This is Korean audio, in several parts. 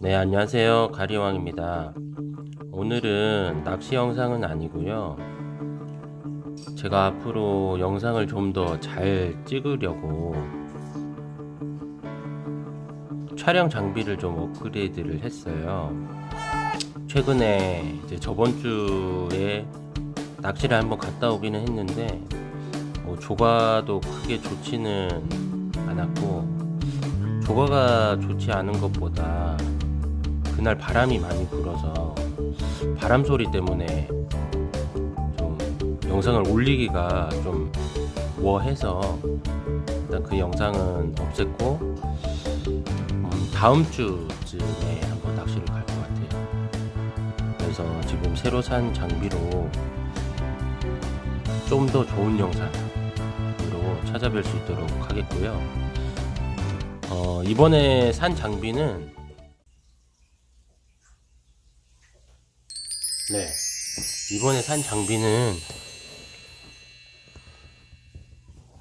네, 안녕하세요. 가리왕입니다. 오늘은 낚시 영상은 아니고요. 제가 앞으로 영상을 좀 더 잘 찍으려고 촬영 장비를 좀 업그레이드를 했어요. 최근에 이제 저번 주에 낚시를 한번 갔다 오기는 했는데 뭐 조과도 크게 좋지는 않았고 조과가 좋지 않은 것보다 그날 바람이 많이 불어서 바람 소리 때문에 좀 영상을 올리기가 좀 뭐해서 일단 그 영상은 없앴고 음, 다음 주쯤에 한번 낚시를 갈 것 같아요. 그래서 지금 새로 산 장비로 좀 더 좋은 영상으로 찾아뵐 수 있도록 하겠고요. 어, 이번에 산 장비는 네 이번에 산 장비는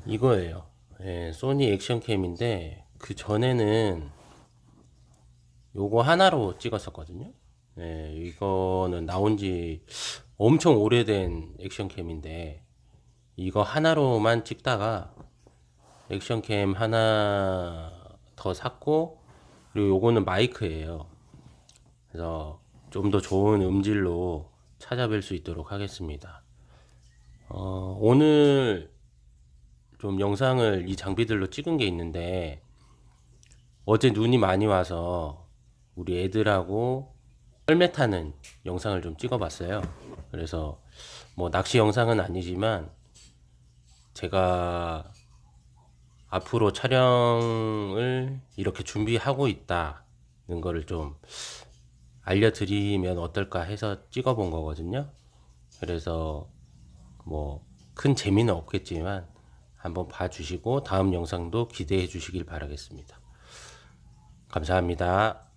이거예요. 예, 소니 액션캠인데 그 전에는 요거 하나로 찍었었거든요. 예, 이거는 나온 지 엄청 오래된 액션캠인데 이거 하나로만 찍다가 액션캠 하나 더 샀고 그리고 요거는 마이크예요. 그래서 좀 더 좋은 음질로 찾아뵐 수 있도록 하겠습니다. 어, 오늘 좀 영상을 이 장비들로 찍은 게 있는데 어제 눈이 많이 와서 우리 애들하고 썰매 타는 영상을 좀 찍어봤어요. 그래서 뭐 낚시 영상은 아니지만 제가 앞으로 촬영을 이렇게 준비하고 있다는 거를 좀 알려드리면 어떨까 해서 찍어본 거거든요. 그래서 뭐 큰 재미는 없겠지만 한번 봐주시고 다음 영상도 기대해 주시길 바라겠습니다. 감사합니다.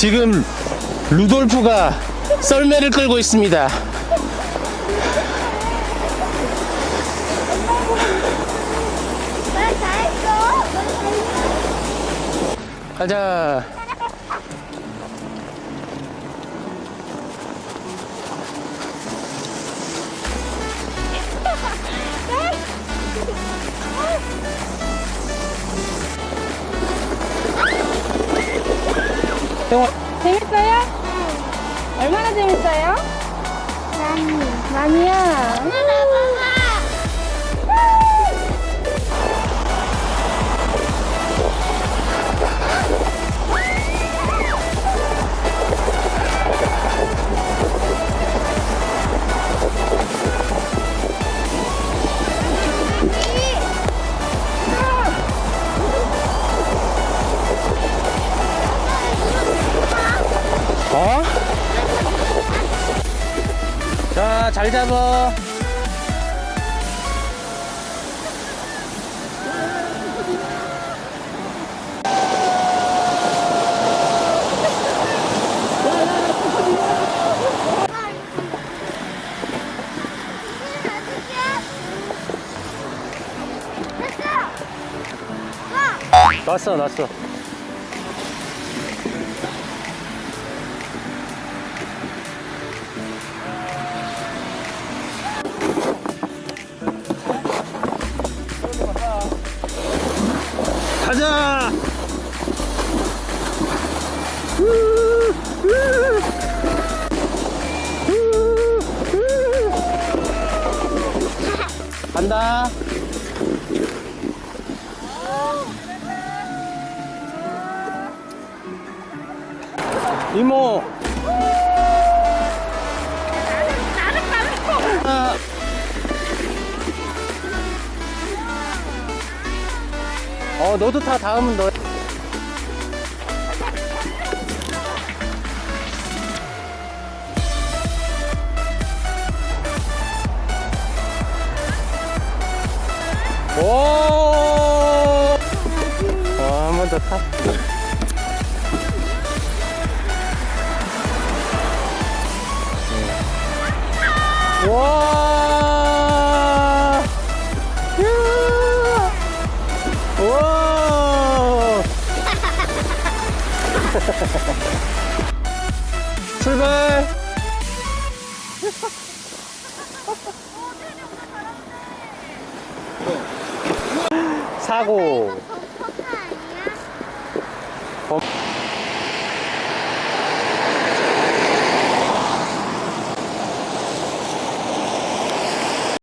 지금 루돌프가 썰매를 끌고 있습니다. 나잘 했어. 가자. 재밌어요? 얼마나 재밌어요? 많이. 많이요. 자, 잘 잡아. 났어, 났어. 간다. 이모. 아, 어, 너도 타, 다음은 너. 오! 어, 한번 더 타. 네. 와! 이야! 와! 출발! 사고. 아,